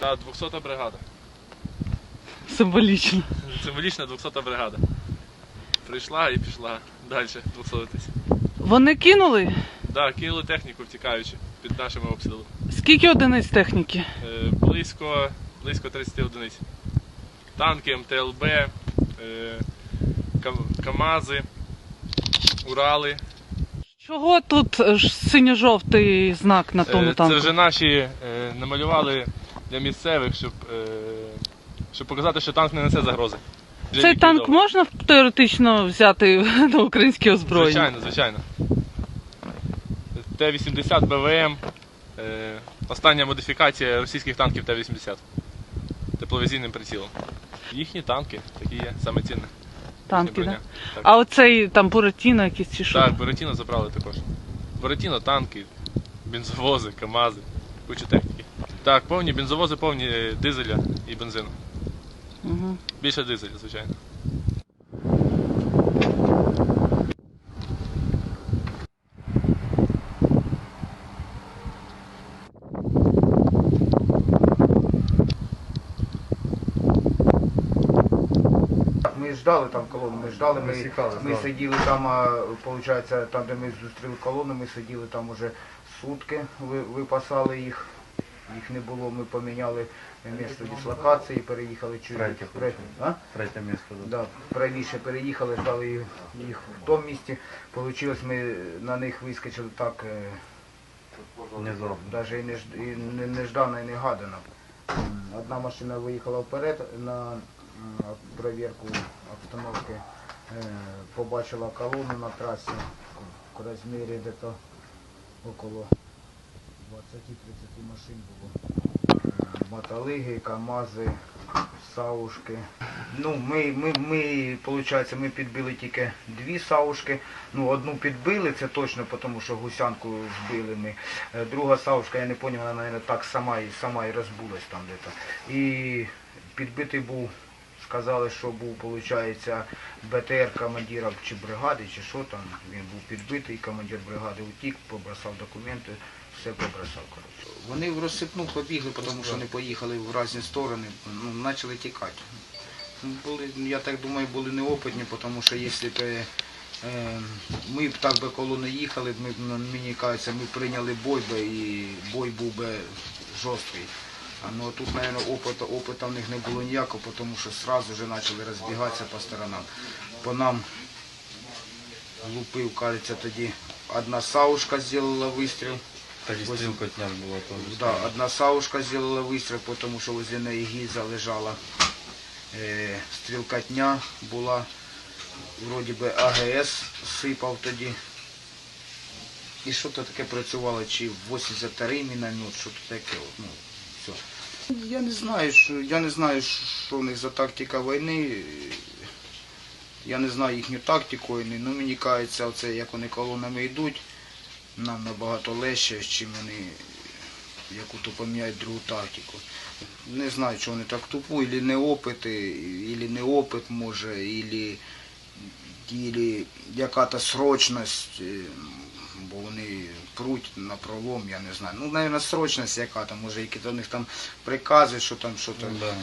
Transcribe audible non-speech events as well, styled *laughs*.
Та 200 бригада. Символічно. Символічна 200 бригада. Прийшла і пішла далі 200-тись. Вони кинули? Да, кинули техніку втікаючи під нашими обстрілами. Скільки одиниць техніки? Е, близько, близько 30 одиниць. Танки, МТЛБ, е, Кам- КАМАЗи, Урали. Чого тут е, ж синьо-жовтий знак на тому Е, танку? Це вже наші е, намалювали для місцевих, щоб, е, щоб показати, що танк не несе загрози. Вже Цей танк ліквідований. можна теоретично взяти *laughs* на українське озброєння? Звичайно, звичайно. Т-80 БВМ. Е, остання модифікація російських танків Т-80. Тепловізійним прицілом. Їхні танки, такі є, саме цінне. Танки, да? Так. А оцей там Буратіно якийсь чи що? Так, Буратіно забрали також. Буратіно, танки, бензовози, КАМАЗи, куча техніки. Так, повні бензовози, повні дизеля і бензину. Угу. Більше дизеля, звичайно. Ми ждали там колону, ми ждали, ми, ми сиділи там, виходить, там, де ми зустріли колону, ми сиділи там уже сутки, ви- випасали їх. Їх не було, ми поміняли місце дислокації, переїхали чуть Третє, пре- а? Третє місце. Да. Да, правіше переїхали, ждали їх, їх в тому місці. Получилось, ми на них вискочили так, е, навіть і не, ж- і не, неждано і не гадано. М, Одна машина виїхала вперед на м, перевірку обстановки, е, побачила колону на трасі в розмірі десь около 20-30 машин було. Мотолиги, КАМАЗи, саушки. Ну, ми, ми, ми, виходить, ми підбили тільки дві саушки. Ну, одну підбили, це точно, тому що гусянку збили ми. Е, Друга саушка, я не зрозумів, вона, мабуть, так сама і, сама і розбулась там десь. І підбитий був, сказали, що був, виходить, БТР командира чи бригади, чи що там. Він був підбитий, командир бригади утік, побросав документи, все побросав. Коротше. Вони в розсипну побігли, тому що вони поїхали в різні сторони, ну, почали тікати. Ну, Були, я так думаю, були неопитні, тому що якщо б е, е, ми б так би коло не їхали, ми мені кажеться, ми прийняли бой би і бой був би жорсткий. Ну тут, мабуть, опиту, опиту в них не було ніякого, тому що одразу вже почали розбігатися по сторонам. По нам лупив, кажеться, тоді одна саушка зробила вистріл. Так і стрілка дня була теж. Да, одна саушка зробила вистріл, тому що возле неї гільза лежала. Е, стрілкатня була, вроді би АГС сипав тоді. І що то таке працювало, чи 82 міномет, що то таке. Ну, все. Я не знаю, що, я не знаю, що в них за тактика війни. Я не знаю їхню тактику війни, ну мені кажеться, оце, як вони колонами йдуть, нам набагато легше, чим вони яку-то поміняють другу тактику. Не знаю, чи вони так тупо, або неопити, або неопит може, або, або яка-то срочність, е, бо вони пруть на пролом, я не знаю. Ну, навіть срочність яка там, може, які до них там прикази, що там, що там. Да.